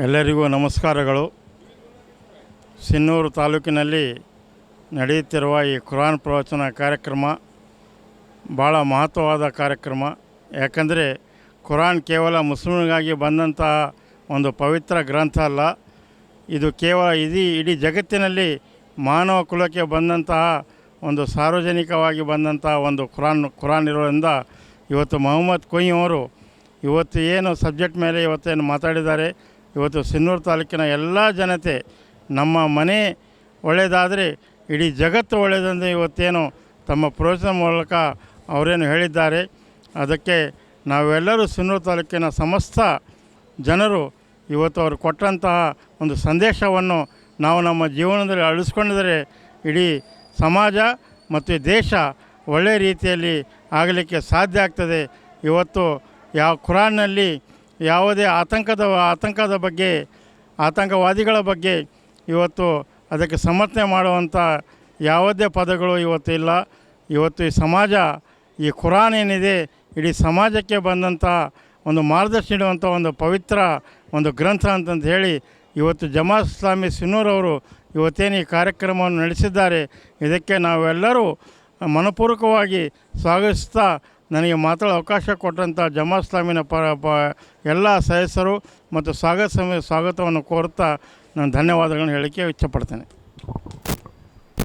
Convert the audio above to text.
ಎಲ್ಲರಿಗೂ ನಮಸ್ಕಾರಗಳು. ಸಿನ್ನೂರು ತಾಲೂಕಿನಲ್ಲಿ ನಡೆಯುತ್ತಿರುವ ಈ ಕುರಾನ್ ಪ್ರವಚನ ಕಾರ್ಯಕ್ರಮ ಭಾಳ ಮಹತ್ವವಾದ ಕಾರ್ಯಕ್ರಮ. ಯಾಕಂದರೆ ಕುರಾನ್ ಕೇವಲ ಮುಸ್ಲಿಮರಿಗಾಗಿ ಬಂದಂತಹ ಒಂದು ಪವಿತ್ರ ಗ್ರಂಥ ಅಲ್ಲ. ಇದು ಕೇವಲ ಇಡೀ ಇಡೀ ಜಗತ್ತಿನಲ್ಲಿ ಮಾನವ ಕುಲಕ್ಕೆ ಬಂದಂತಹ ಒಂದು ಸಾರ್ವಜನಿಕವಾಗಿ ಬಂದಂತಹ ಒಂದು ಕುರಾನ್ ಕುರಾನ್ ಇರೋದ್ರಿಂದ ಇವತ್ತು ಮೊಹಮ್ಮದ್ ಕೊಯ್ಯಿ ಅವರು ಇವತ್ತು ಏನು ಸಬ್ಜೆಕ್ಟ್ ಮೇಲೆ ಇವತ್ತೇನು ಮಾತಾಡಿದ್ದಾರೆ ಇವತ್ತು ಸಿನ್ನೂರು ತಾಲೂಕಿನ ಎಲ್ಲ ಜನತೆ ನಮ್ಮ ಮನೆ ಒಳ್ಳೆಯದಾದರೆ ಇಡೀ ಜಗತ್ತು ಒಳ್ಳೆಯದಂದು ಇವತ್ತೇನು ತಮ್ಮ ಪ್ರವಚನ ಮೂಲಕ ಅವರೇನು ಹೇಳಿದ್ದಾರೆ. ಅದಕ್ಕೆ ನಾವೆಲ್ಲರೂ ಸಿನ್ನೂರು ತಾಲೂಕಿನ ಸಮಸ್ತ ಜನರು ಇವತ್ತು ಅವರು ಕೊಟ್ಟಂತಹ ಒಂದು ಸಂದೇಶವನ್ನು ನಾವು ನಮ್ಮ ಜೀವನದಲ್ಲಿ ಅಳಿಸ್ಕೊಂಡಿದರೆ ಇಡೀ ಸಮಾಜ ಮತ್ತು ದೇಶ ಒಳ್ಳೆಯ ರೀತಿಯಲ್ಲಿ ಆಗಲಿಕ್ಕೆ ಸಾಧ್ಯ ಆಗ್ತದೆ. ಇವತ್ತು ಯಾವ ಕುರಾನ್ನಲ್ಲಿ ಯಾವುದೇ ಆತಂಕದ ಆತಂಕದ ಬಗ್ಗೆ, ಆತಂಕವಾದಿಗಳ ಬಗ್ಗೆ ಇವತ್ತು ಅದಕ್ಕೆ ಸಮರ್ಥನೆ ಮಾಡುವಂಥ ಯಾವುದೇ ಪದಗಳು ಇವತ್ತು ಇಲ್ಲ. ಇವತ್ತು ಈ ಸಮಾಜ, ಈ ಕುರಾನ್ ಏನಿದೆ, ಇಡೀ ಸಮಾಜಕ್ಕೆ ಬಂದಂಥ ಒಂದು ಮಾರ್ಗದರ್ಶನ ನೀಡುವಂಥ ಒಂದು ಪವಿತ್ರ ಒಂದು ಗ್ರಂಥ ಅಂತಂದು ಹೇಳಿ ಇವತ್ತು ಜಮಾತ್ ಇಸ್ಲಾಮಿ ಸಿನ್ನೂರವರು ಇವತ್ತೇನು ಈ ಕಾರ್ಯಕ್ರಮವನ್ನು ನಡೆಸಿದ್ದಾರೆ, ಇದಕ್ಕೆ ನಾವೆಲ್ಲರೂ ಮನಪೂರ್ವಕವಾಗಿ ಸ್ವಾಗತಿಸ್ತಾ ನನಗೆ ಮಾತಾಡೋ ಅವಕಾಶ ಕೊಟ್ಟಂಥ ಜಮಾಸ್ಲಾಮಿನ ಪ ಎಲ್ಲ ಸದಸ್ಯರು ಮತ್ತು ಸ್ವಾಗತ ಸಮಯ ಸ್ವಾಗತವನ್ನು ಕೋರುತ್ತಾ ನಾನು ಧನ್ಯವಾದಗಳನ್ನು ಹೇಳಲಿಕ್ಕೆ ಇಚ್ಛಪಡ್ತೇನೆ.